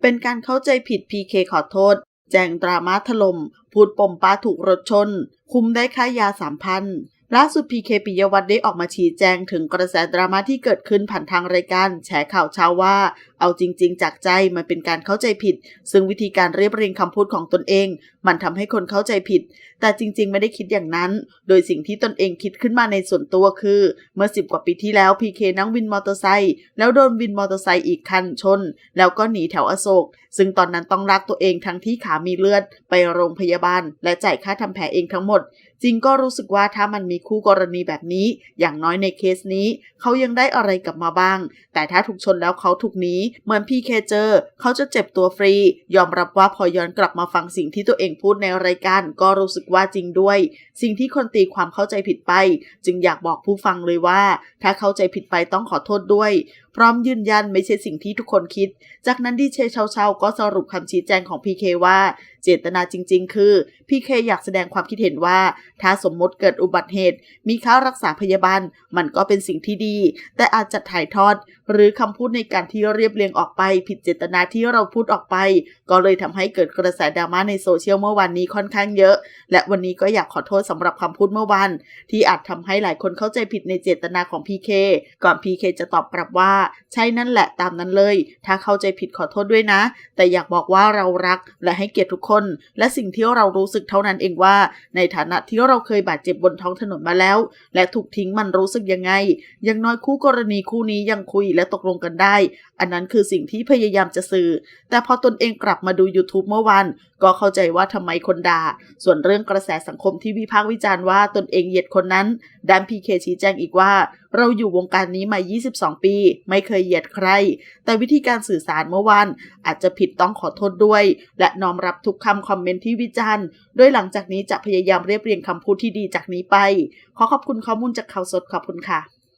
เป็นการเข้าใจผิด PK ขอโทษ แจงดราม่าถล่มพูดปมป้าถูกรถชน คุมได้ค่ายาสามพันล่าสุด PK ปิยวัฒน์ได้ออกมาชี้แจงถึงกระแสดราม่าที่เกิดขึ้นผ่านทางรายการแฉข่าวเช้าว่าเอาจริง ๆ จากใจมันเป็นการเข้าใจผิด ซึ่งวิธีการเรียบเรียงคำพูดของตนเอง มันทำให้คนเข้าใจผิด แต่จริง ๆ ไม่ได้คิดอย่างนั้น โดยสิ่งที่ตนเองคิดขึ้นมาในส่วนตัวคือ เมื่อ10กว่าปีที่แล้ว PK นั่งวินมอเตอร์ไซค์แล้วโดนวินมอเตอร์ไซค์อีกคันชน แล้วก็หนีแถวอโศก ซึ่งตอนนั้นต้องลากตัวเองทั้งที่ขามีเลือด ไปโรงพยาบาล และจ่ายค่าทำแผลเองทั้งหมดจริงก็รู้สึกว่าถ้ามันมีคู่กรณีแบบนี้ อย่างน้อยในเคสนี้ เขายังได้อะไรกลับมาบ้าง แต่ถ้าถูกชนแล้วเขาถูกหนีเหมือนพีเคเจอเขาจะเจ็บตัวฟรี ยอมรับว่าพอย้อนกลับมาฟังสิ่งที่ตัวเองพูดในรายการก็รู้สึกว่าจริงด้วย สิ่งที่คนตีความเข้าใจผิดไป จึงอยากบอกผู้ฟังเลยว่า ถ้าเข้าใจผิดไปต้องขอโทษด้วย พร้อมยืนยันไม่ใช่สิ่งที่ทุกคนคิด จากนั้นดีเจเชาเชาก็สรุปคำชี้แจงของพีเคว่าเจตนาจริง ๆ คือพีเคอยากแสดงความคิดเห็นว่า ถ้าสมมติเกิดอุบัติเหตุ มีค่ารักษาพยาบาลมันก็เป็นสิ่งที่ดี แต่อาจจะถ่ายทอด หรือคำพูดในการที่เรียบเรียงออกไป ผิดเจตนาที่เราพูดออกไป ก็เลยทำให้เกิดกระแสดราม่าในโซเชียลเมื่อวานนี้ค่อนข้างเยอะ และวันนี้ก็อยากขอโทษสำหรับคำพูดเมื่อวานที่อาจทำให้หลายคนเข้าใจผิดในเจตนาของ PK ก่อน PK จะตอบกลับว่า ใช่นั่นแหละตามนั้นเลย ถ้าเข้าใจผิดขอโทษด้วยนะ แต่อยากบอกว่าเรารักและให้เกียรติทุกคน และสิ่งที่เรารู้สึกเท่านั้นเองว่า ในฐานะที่เราเคยบาดเจ็บบนท้องถนนมาแล้ว และถูกทิ้งมันรู้สึกยังไงอยังน้อยคู่กรณีคู่นี้ยังคุยและตกลงกันได้ อันนั้นคือสิ่งที่พยายามจะสื่อ แต่พอตนเองกลับมาดู YouTube เมื่อวัน ก็เข้าใจว่าทำไมคนด่า ส่วนเรื่องกระแสสังคมที่วิพากษ์วิจารณ์ว่าตนเองเหยียดคนนั้นด้านพีเคชี้แจงอีกว่า เราอยู่วงการนี้มา 22 ปี ไม่เคยเหยียดใคร แต่วิธีการสื่อสารเมื่อวานอาจจะผิดต้องขอโทษด้วย และน้อมรับทุกคำคอมเมนต์ที่วิจารณ์โดยหลังจากนี้จะพยายามเรียบเรียงคำพูดที่ดีจากนี้ไป ขอขอบคุณข้อมูลจากข่าวสดขอบคุณค่ะ